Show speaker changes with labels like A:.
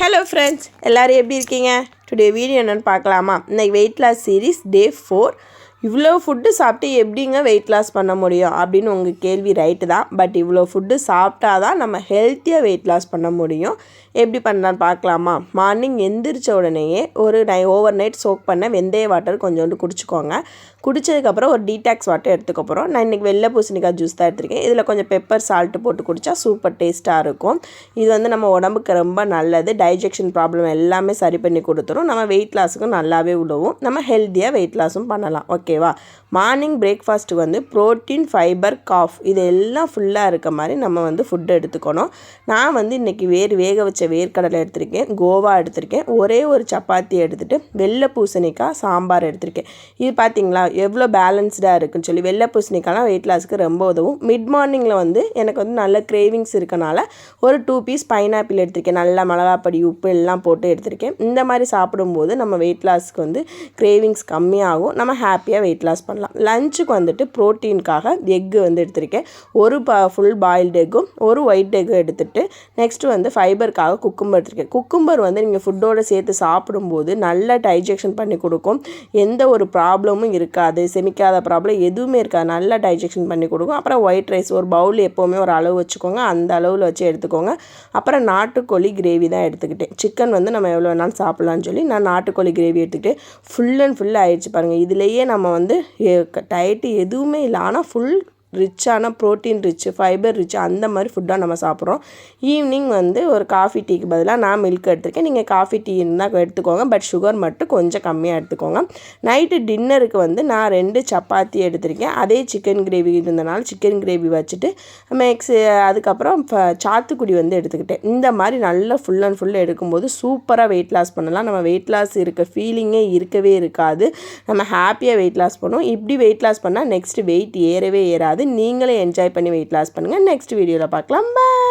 A: Hello friends எல்லோரும் எப்படி இருக்கீங்க? டுடே வீடியோ என்னென்னு பார்க்கலாமா? இன்னைக்கு weight loss series day four இவ்வளோ ஃபுட்டு சாப்பிட்டு எப்படிங்க வெயிட் லாஸ் பண்ண முடியும் அப்படின்னு உங்கள் கேள்வி ரைட்டு தான். பட் இவ்வளோ ஃபுட்டு சாப்பிட்டா தான் நம்ம ஹெல்த்தியாக வெயிட் லாஸ் பண்ண முடியும். எப்படி பண்ணலான்னு பார்க்கலாமா? மார்னிங் எந்திரிச்ச உடனேயே ஒரு நை ஓவர் நைட் சோக் பண்ண வெந்தய வாட்டர் கொஞ்சோண்டு குடிச்சிக்கோங்க. குடித்ததுக்கப்புறம் ஒரு டீடாக்ஸ் வாட்டர் எடுத்துக்கப்புறம் நான் இன்றைக்கி வெள்ளை பூசணிக்காய் ஜூஸ் தான் எடுத்திருக்கேன். இதில் கொஞ்சம் பெப்பர் சால்ட்டு போட்டு குடித்தா சூப்பர் டேஸ்ட்டாக இருக்கும். இது வந்து நம்ம உடம்புக்கு ரொம்ப நல்லது. டைஜெக்ஷன் ப்ராப்ளம் எல்லாமே சரி பண்ணி கொடுத்துரும். நம்ம வெயிட் லாஸுக்கும் நல்லாவே உதவும். நம்ம ஹெல்த்தியாக வெயிட் லாஸும் பண்ணலாம். ஓகே ஓகேவா? மார்னிங் பிரேக்ஃபாஸ்ட் வந்து ப்ரோட்டீன் ஃபைபர் காஃப் இது எல்லாம் ஃபுல்லாக இருக்க மாதிரி நம்ம வந்து ஃபுட்டு எடுத்துக்கணும். நான் வந்து இன்றைக்கி வேர் வேக வச்ச வேர்க்கடலை எடுத்திருக்கேன் கோவா எடுத்திருக்கேன். ஒரே ஒரு சப்பாத்தி எடுத்துகிட்டு வெள்ளை பூசணிக்காய் சாம்பார் எடுத்திருக்கேன். இது பார்த்திங்களா எவ்வளோ பேலன்ஸ்டாக இருக்குன்னு சொல்லி வெள்ளை பூசணிக்காய்லாம் வெயிட் லாஸ்க்கு ரொம்ப உதவும். மிட் மார்னிங்கில் வந்து எனக்கு வந்து நல்ல கிரேவிங்ஸ் இருக்கனால ஒரு டூ பீஸ் பைனாப்பிள் எடுத்திருக்கேன். நல்லா மிளகாப்பொடி உப்பு எல்லாம் போட்டு எடுத்திருக்கேன். இந்த மாதிரி சாப்பிடும்போது நம்ம வெயிட் லாஸ்க்கு வந்து கிரேவிங்ஸ் கம்மியாகும். நம்ம ஹாப்பியாக வெயிட் லாஸ் பண்ணலாம். லஞ்சுக்கு வந்துட்டு ப்ரோட்டீனுக்காக எக்கு வந்து எடுத்திருக்கேன். ஒரு பா ஃபுல் பாயில்டு எக்கும் ஒரு ஒயிட் எக்கு எடுத்துகிட்டு நெக்ஸ்ட்டு வந்து ஃபைபருக்காக குக்கும்பர் எடுத்திருக்கேன். குக்கும்பர் வந்து நீங்கள் ஃபுட்டோடு சேர்த்து சாப்பிடும்போது நல்ல டைஜெக்ஷன் பண்ணி கொடுக்கும். எந்த ஒரு ப்ராப்ளமும் இருக்காது. செமிக்காத ப்ராப்ளம் எதுவுமே இருக்காது. நல்லா டைஜெக்ஷன் பண்ணி கொடுக்கும். அப்புறம் ஒயிட் ரைஸ் ஒரு பவுல் எப்போவுமே ஒரு அளவு வச்சுக்கோங்க. அந்த அளவில் வச்சு எடுத்துக்கோங்க. அப்புறம் நாட்டுக்கோழி கிரேவி தான் எடுத்துக்கிட்டேன். சிக்கன் வந்து நம்ம எவ்வளோ வேணாலும் சாப்பிட்லான்னு சொல்லி நான் நாட்டுக்கோழி கிரேவி எடுத்துக்கிட்டு ஃபுல் அண்ட் ஃபுல் ஆயிடுச்சு பாருங்கள் இதுலேயே நம்ம வந்து டயட்டு எதுவுமே இல்லை. ஆனால் ஃபுல் ரிச்சான ப்ரோட்டீன் ரிச்சு ஃபைபர் ரிச் அந்த மாதிரி ஃபுட்டாக நம்ம சாப்பிட்றோம். ஈவினிங் வந்து ஒரு காஃபி டீக்கு பதிலாக நான் மில்க் எடுத்துருக்கேன். நீங்கள் காஃபி டீ இருந்தால் எடுத்துக்கோங்க. பட் சுகர் மட்டும் கொஞ்சம் கம்மியாக எடுத்துக்கோங்க. நைட்டு டின்னருக்கு வந்து நான் ரெண்டு சப்பாத்தி எடுத்திருக்கேன். அதே சிக்கன் கிரேவி இருந்தனால சிக்கன் கிரேவி வச்சுட்டு மேக்ஸ் அதுக்கப்புறம் சாத்துக்குடி வந்து எடுத்துக்கிட்டேன். இந்த மாதிரி நல்லா ஃபுல் அண்ட் ஃபுல் எடுக்கும்போது சூப்பராக வெயிட் லாஸ் பண்ணலாம். நம்ம வெயிட் லாஸ் இருக்க ஃபீலிங்கே இருக்கவே இருக்காது. நம்ம ஹாப்பியாக வெயிட் லாஸ் பண்ணுவோம். இப்படி வெயிட் லாஸ் பண்ணால் நெக்ஸ்ட் வெயிட் ஏறவே ஏறாது. நீங்களே என்ஜாய் பண்ணி வெயிட் லாஸ் பண்ணுங்கள் நெக்ஸ்ட் வீடியோவில் பார்க்கலாம். பாய்